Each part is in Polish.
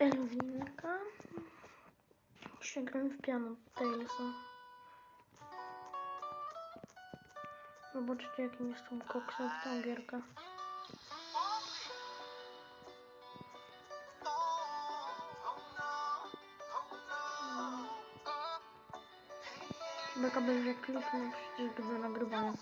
Elwinka. Jeszcze gramy w piano Tailsa. Zobaczcie jakim jestem koksem w tą gierkę. Beka będzie kliknąć przycisk do nagrywania.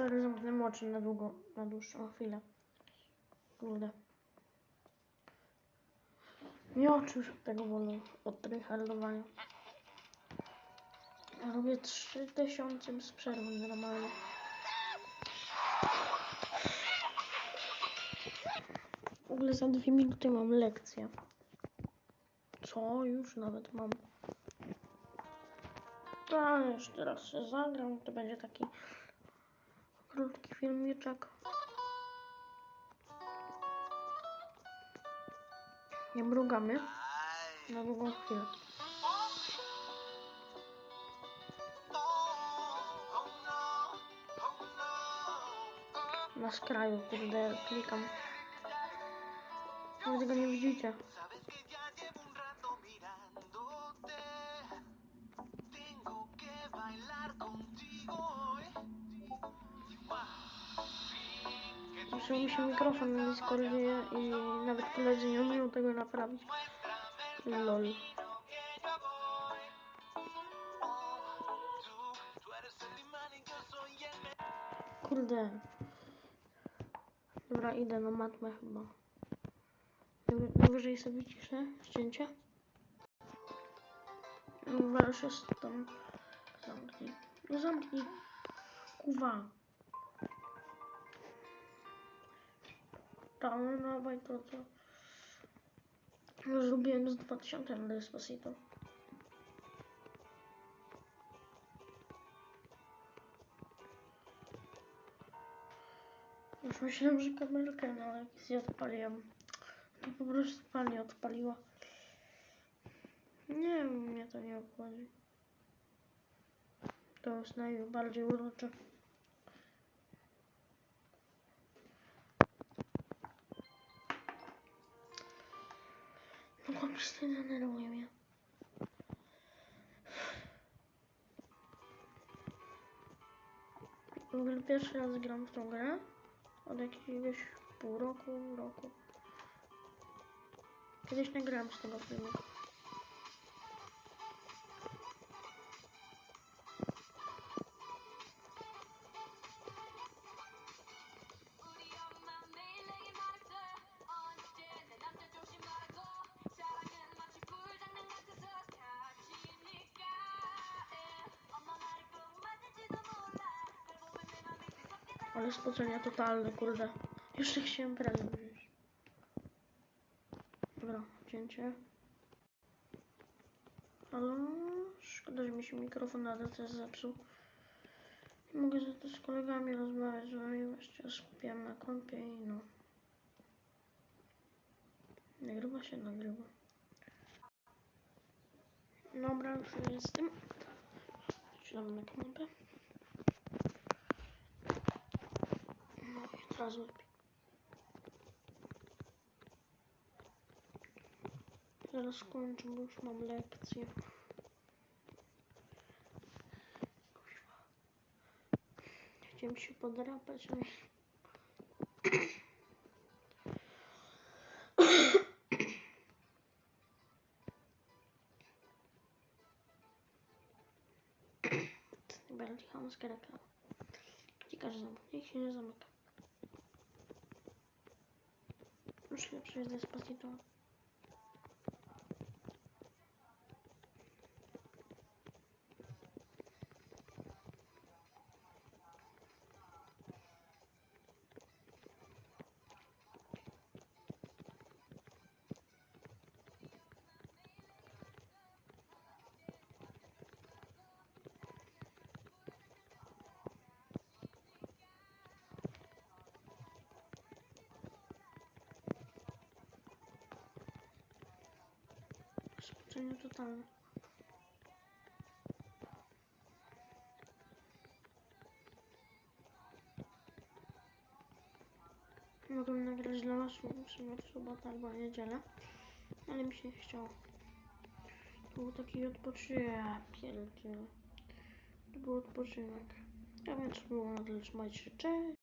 Sorry, zamknę oczy na długo, na dłuższą chwilę. Kurde. Nie oczy już od tego bolą, od tryhardowania. Ja robię 3000 bez przerwy normalnie. W ogóle za dwie minuty mam lekcję. Co? Już nawet mam. Ale już teraz się zagram, to będzie taki krótki filmiczek. Nie mrugamy na długą chwilę. Na skraju, kurde, klikam. Wy tego nie widzicie. Que Zepsuł mi się mikrofon na Discordzie i nawet koledzy nie umieją tego naprawić. Lol. Kurde. Dobra, idę na matmę chyba. Najwyżej sobie ciszę ścięcie. Dobra, się tam. Zamknij. No zamknij. Kuwa. Tam, dawaj to, co. Zrobiłem z 2000 na Despacito. Już myślałem, że kamerkę, no ale jak się odpaliłem, to po prostu pani odpaliła. Nie wiem, mnie to nie obchodzi. To jest najbardziej urocze. No chłopcy, denerwuje mnie. W ogóle pierwszy raz gram w tą grę. Od jakiegoś pół roku, roku. Kiedyś nagrałem z tego filmu. Ale spocenia totalne, kurde. Jeszcze chciałem prezent wziąć. Dobra, cięcie. Halo? Szkoda, że mi się mikrofon na DC zepsuł. Nie mogę za to z kolegami rozmawiać, z nami właściwie skupiam na kompie i no. Nagrywa się, nagrywa. Dobra, już jestem. Siadamy na kanapę. Teraz lepiej. Zaraz skończę, bo już mam lekcję. Chciałem się podrapać, ale... Najbardziej chamska reklama. Ciekawe, że zamknie. Niech się nie zamyka. Już lepsze jest Despacito. Zaskoczenie totalne. Mogłem nagrać dla was w sobotę albo niedzielę, ale mi się nie chciało. To był taki odpoczynek. Ja pierdzielę. To był odpoczynek. A więc było na tyle. Trzymajcie się. Cześć!